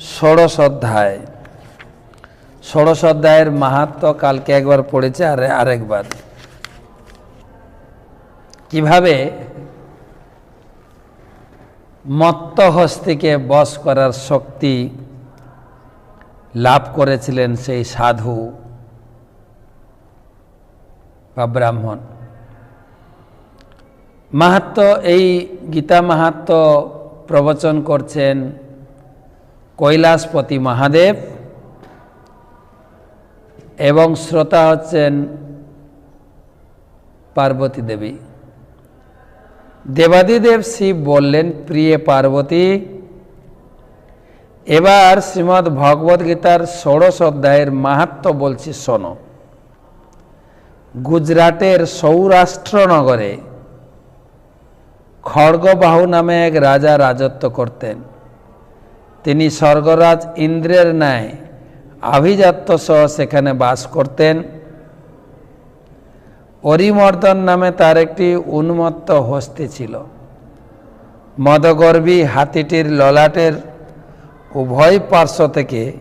ষোড়শ অধ্যায়। ষোড়শ অধ্যায়ের মাহাত্ম কালকে একবার পড়েছে আর আরেকবার। কীভাবে মত্ত হস্তিকে করার শক্তি লাভ করেছিলেন সেই সাধু বা ব্রাহ্মণ? মাহাত্ম, এই গীতা মাহাত্ম প্রবচন করছেন কৈলাসপতি মহাদেব এবং শ্রোতা হচ্ছেন পার্বতী দেবী। দেবাদিদেব শিব বললেন, প্রিয় পার্বতী, এবার শ্রীমদ্ ভগবদ গীতার ষোড়শ অধ্যায়ের মাহাত্ম বলছি, শোনো। গুজরাটের সৌরাষ্ট্রনগরে খড়গবাহু নামে এক রাজা রাজত্ব করতেন। তিনি স্বর্গরাজ ইন্দ্রের ন্যায় আভিজাত্য সহ সেখানে বাস করতেন। অরিমর্দন নামে তার একটি উন্মত্ত হস্তি ছিল। মদগর্বী হাতিটির ললাটের উভয় পার্শ্ব থেকে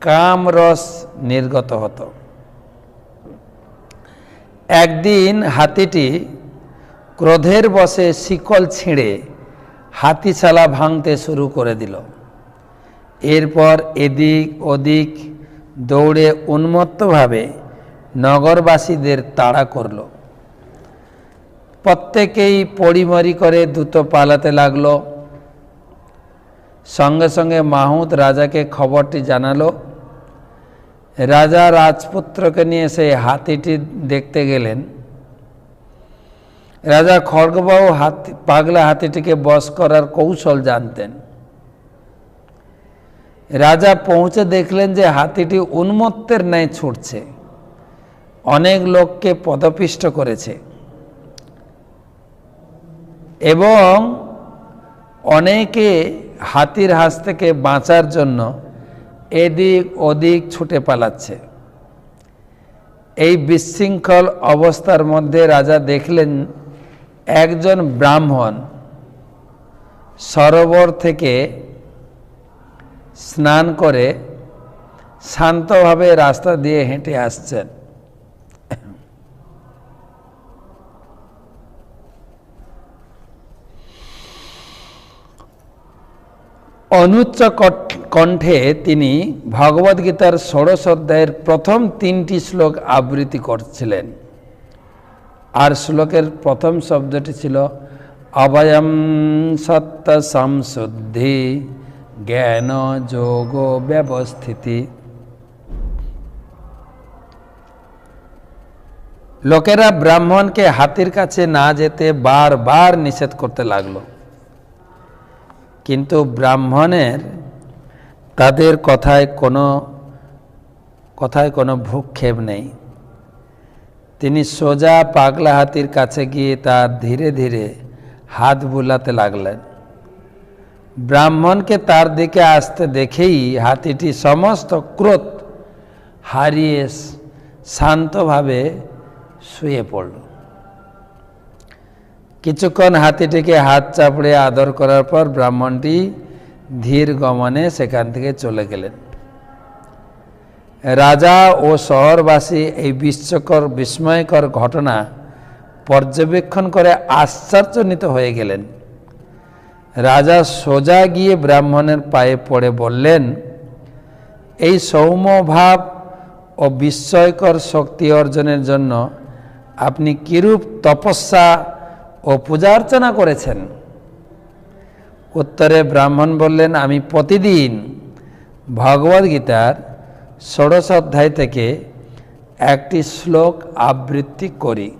কামরস নির্গত হতো। একদিন হাতিটি ক্রোধের বসে শিকল ছিঁড়ে হাতিশালা ভাঙতে শুরু করে দিল। এরপর এদিক ওদিক দৌড়ে উন্মত্তভাবে নগরবাসীদের তাড়া করল। প্রত্যেকেই পড়িমরি করে দ্রুত পালাতে লাগল। সঙ্গে সঙ্গে মাহুদ রাজাকে খবরটি জানালো। রাজা রাজপুত্রকে নিয়ে সেই হাতিটি দেখতে গেলেন। রাজা খড়গবাহু হাতি পাগলা হাতিটিকে বশ করার কৌশল জানতেন। রাজা পৌঁছে দেখলেন যে হাতিটি উন্মত্তের ন্যায় ছুটছে। অনেক লোককে পদপিষ্ট করেছে। এবং অনেকে হাতির হাস থেকে বাঁচার জন্য এদিক ওদিক ছুটে পালাচ্ছে। এই বিশৃঙ্খল অবস্থার মধ্যে রাজা দেখলেন একজন ব্রাহ্মণ সরোবর থেকে স্নান করে শান্তভাবে রাস্তা দিয়ে হেঁটে আসছেন। অনুচ্চ কণ্ঠে তিনি ভগবদ্গীতার ষোড়শ অধ্যায়ের প্রথম তিনটি শ্লোক আবৃত্তি করছিলেন। আর শ্লোকের প্রথম শব্দটি ছিল অভয়ম সত্য সংশুদ্ধি জ্ঞান যোগ ব্যবস্থিতি। লোকেরা ব্রাহ্মণকে হাতির কাছে না যেতে বারবার নিষেধ করতে লাগল। কিন্তু ব্রাহ্মণের তাদের কথায় কোনো কথায় কোনো ভ্রুক্ষেপ নেই। তিনি সোজা পাগলা হাতির কাছে গিয়ে তার ধীরে ধীরে হাত বুলাতে লাগলেন। ব্রাহ্মণকে তার দিকে আসতে দেখেই হাতিটি সমস্ত ক্রোধ হারিয়ে শান্তভাবে শুয়ে পড়ল। কিছুক্ষণ হাতিটিকে হাত চাপড়ে আদর করার পর ব্রাহ্মণটি ধীর গমনে সেখান থেকে চলে গেলেন। রাজা ও শহরবাসী এই বিশ্বকর, বিস্ময়কর ঘটনা পর্যবেক্ষণ করে আশ্চর্যজনিত হয়ে গেলেন। রাজা সোজা গিয়ে ব্রাহ্মণের পায়ে পড়ে বললেন, এই সৌম্যভাব ও বিস্ময়কর শক্তি অর্জনের জন্য আপনি কিরূপ তপস্যা ও পূজা অর্চনা করেছেন? উত্তরে ব্রাহ্মণ বললেন, আমি প্রতিদিন ভগবদ্গীতার ষোড়শ অধ্যায় থেকে একটি শ্লোক আবৃত্তি করি।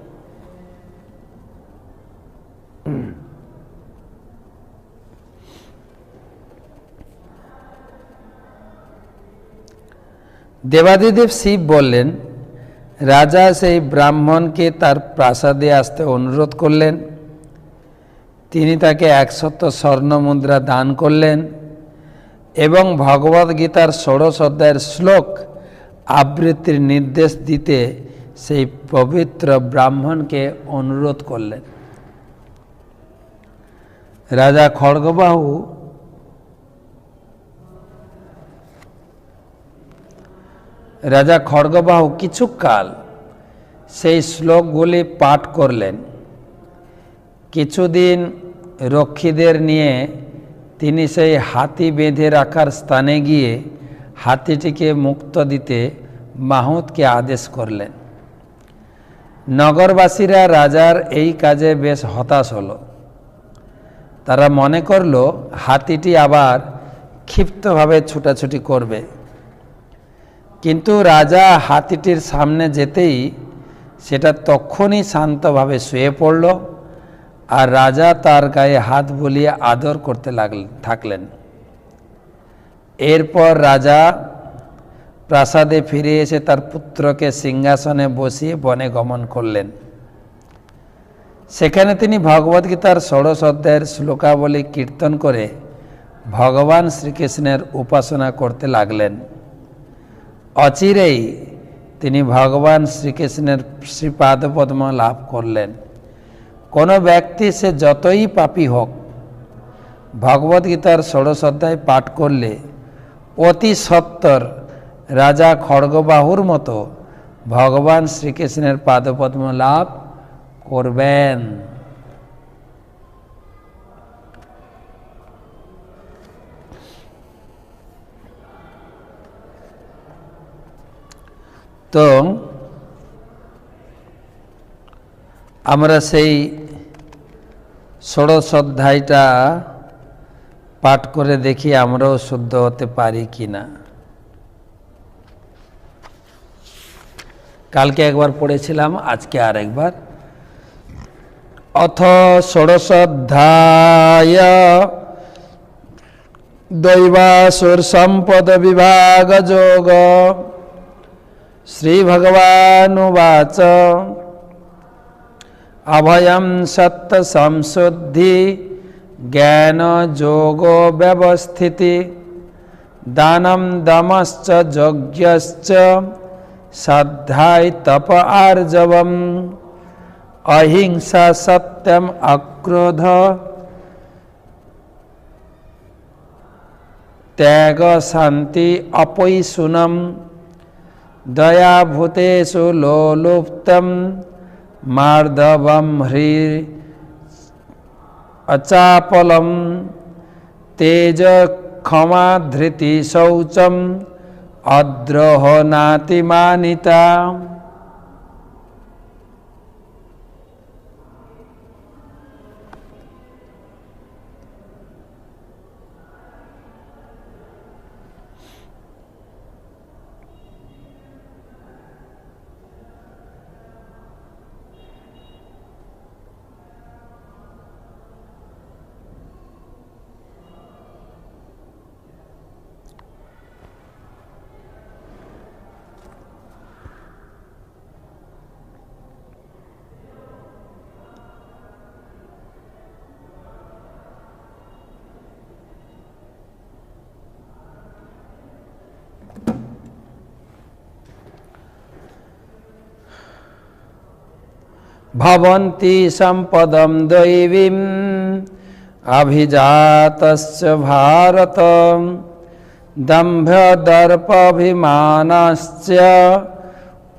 দেবাদিদেব শিব বললেন, রাজা সেই ব্রাহ্মণকে তার প্রাসাদে আসতে অনুরোধ করলেন। তিনি তাকে একশত স্বর্ণ মুদ্রা দান করলেন এবং ভগবদ্গীতার ষোড়শ অধ্যায়ের শ্লোক আবৃত্তির নির্দেশ দিতে সেই পবিত্র ব্রাহ্মণকে অনুরোধ করলেন। রাজা খড়গবাহু রাজা খড়গবাহু কিছুকাল সেই শ্লোকগুলি পাঠ করলেন। কিছুদিন রক্ষীদের নিয়ে তিনি সেই হাতি বেঁধে রাখার স্থানে গিয়ে হাতিটিকে মুক্ত দিতে মাহুতকে আদেশ করলেন। নগরবাসীরা রাজার এই কাজে বেশ হতাশ হলো। তারা মনে করল, হাতিটি আবার ক্ষিপ্তভাবে ছুটাছুটি করবে। কিন্তু রাজা হাতিটির সামনে যেতেই সেটা তখনই শান্তভাবে শুয়ে পড়ল আর রাজা তার গায়ে হাত বুলিয়ে আদর করতে লাগলেন থাকলেন। এরপর রাজা প্রাসাদে ফিরে এসে তার পুত্রকে সিংহাসনে বসিয়ে বনে গমন করলেন। সেখানে তিনি ভগবদ্গীতার ষোড়শ অধ্যায়ের শ্লোকাবলী কীর্তন করে ভগবান শ্রীকৃষ্ণের উপাসনা করতে লাগলেন। অচিরেই তিনি ভগবান শ্রীকৃষ্ণের শ্রীপাদপদ্ম লাভ করলেন। কোনো ব্যক্তি সে যতই পাপী হোক ভগবদ্গীতার ষোড়শ অধ্যায় পাঠ করলে অতি সত্তর রাজা খড়গবাহুর মতো ভগবান শ্রীকৃষ্ণের পাদপদ্ম লাভ করবেন। তো আমরা সেই ষোড়শ অধ্যায়টা পাঠ করে দেখি আমরাও শুদ্ধ হতে পারি কি না কালকে একবার পড়েছিলাম, আজকে আর একবার। অথ ষোড়শোধ্যায় দৈবাসুর সম্পদ বিভাগ যোগ। শ্রীভগবানুবাচ অভয়ম সত্য সংশুদ্ধি জ্ঞান যোগ ব্যবস্থিতি দানম দমশ্চ যজ্ঞশ্চ শ্রদ্ধায় তপ আর্জবম অহিংসা সত্যম অক্রোধ ত্যাগ दयाभूतेषु लोलुप्तं मार्दवं ह्री अचापलं तेजक्षमाधृति शौचम् अद्रोहनातिमानिता। भवन्ति सम्पदं दैवीम्। अभिजातस्य भारत। दम्भदर्पभिमानश्च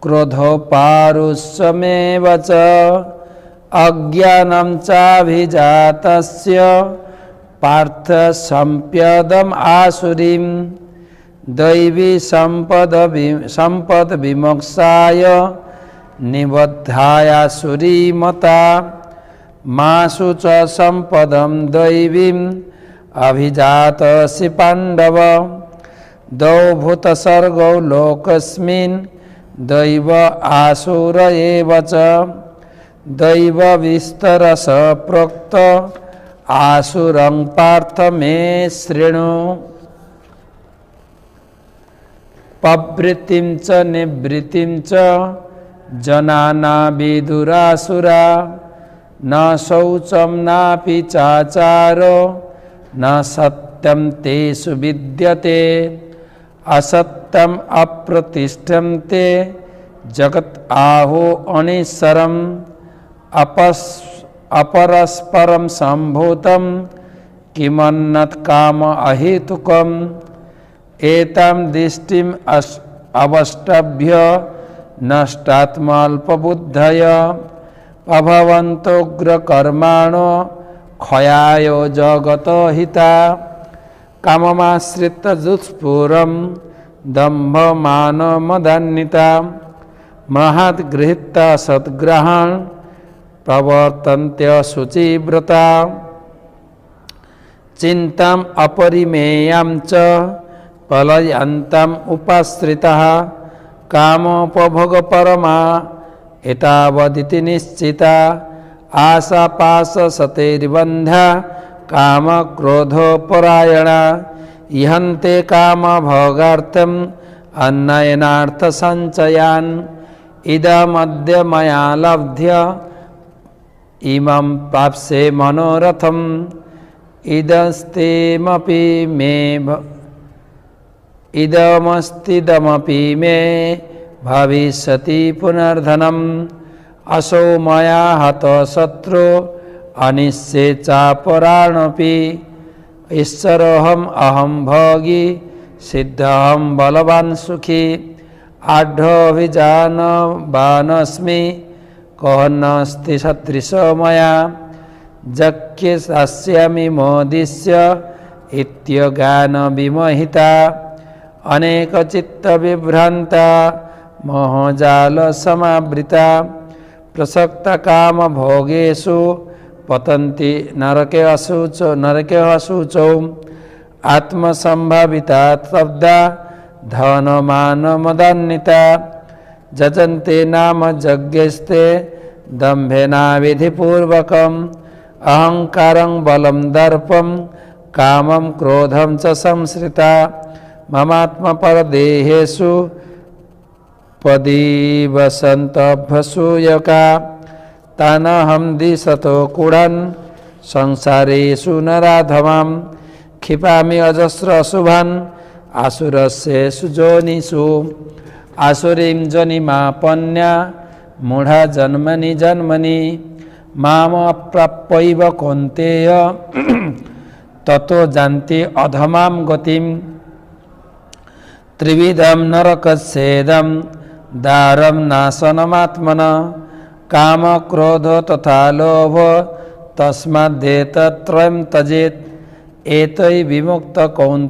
क्रोधोपारुष्यमेव च। अज्ञानं पार्थ पार्थसम्प्यदम् आसुरीं दैवी सम्पद सम्पद्विमोक्षाय निबद्धाया सुरीमता मासु च सम्पदं दैवीम् अभिजातसि पाण्डव। दौभूतसर्गौ लोकस्मिन् दैव आसुर एव च। दैवविस्तरस प्रोक्त आसुरं पार्थ मे शृणु। प्रवृत्तिं च निवृत्तिं च জনানাবিদুরাসুরা না শৌচম নাপি চাচার না সত্যম তে সুবিদ্যতে অসত্যম অপ্রতিষ্ঠম তে জগৎ আহো অনিসরম, অপস, অপরস্পরম সম্ভূতম, কিমন্নত কাম অহেতুকম, এতম দৃষ্টিম অবষ্টভ্য नष्टात्मल्पबुद्धय। अभवन्तोग्रकर्माणो क्षयाय जगतहिता। काममाश्रितजुस्फुरं दम्भमानमदान्विता। महद्गृहीता सद्ग्रहण प्रवर्तन्त्य शुचिव्रता चिन्ताम् अपरिमेयां च पलयन्तम् उपाश्रितः কামোপভোগ পরমা এতাবদিতি নিশ্চিতা আশা পাশ সতের্বন্ধা কাম ক্রোধপরায়ণা ইহন্তে কামভোগার্থম অন্নয়নার্থ সঞ্চয়ান ইদমদ্য ময়া লভ্য ইমম প্রাপসে মনোরথম ইদস্তেমপি মে इदमस्तिदमी मे भविष्य पुनर्धनम। असो मया हत शत्रु, अनिश्चे ईश्वर हम अहम भोगी सिद्धहम बलवान सुखी। आढ़ोभिजान बानस्मि कहन्नस्ति सदृशो मया। जक्यस्यामि मोदिष्य इत्यगान विमोहिता। अनेक चित्त विभ्रांता मोहजाल समावृता प्रसक्त काम भोगेशु पतंती नरके अशुचो नरके अशुचौ आत्मसंभाविता शब्दा धन मान मदान्विता जजन्ते नाम यज्ञस्ते दम्भेना विधिपूर्वक अहंकार बलम दर्पम कामम क्रोधम च संश्रिता ममात्मपरदेहेषु पदीवसन्तभ्यसूयका तानहं दिशतो कुडन् संसारेषु नराधमां क्षिपामि अजस्र अशुभान् आसुरस्येषु जोनिषु आसुरीं जनिमापन्या मूढा जन्मनि जन्मनि। मामप्राप्यैव कौन्तेय। ततो जान्ति अधमां गतिम्। त्रिविधम नरकसेदम दारम नाशनमात्मन काम क्रोध तथा लोभ तस्मादेतत्रयम तजेत एत विमुक्त कौंत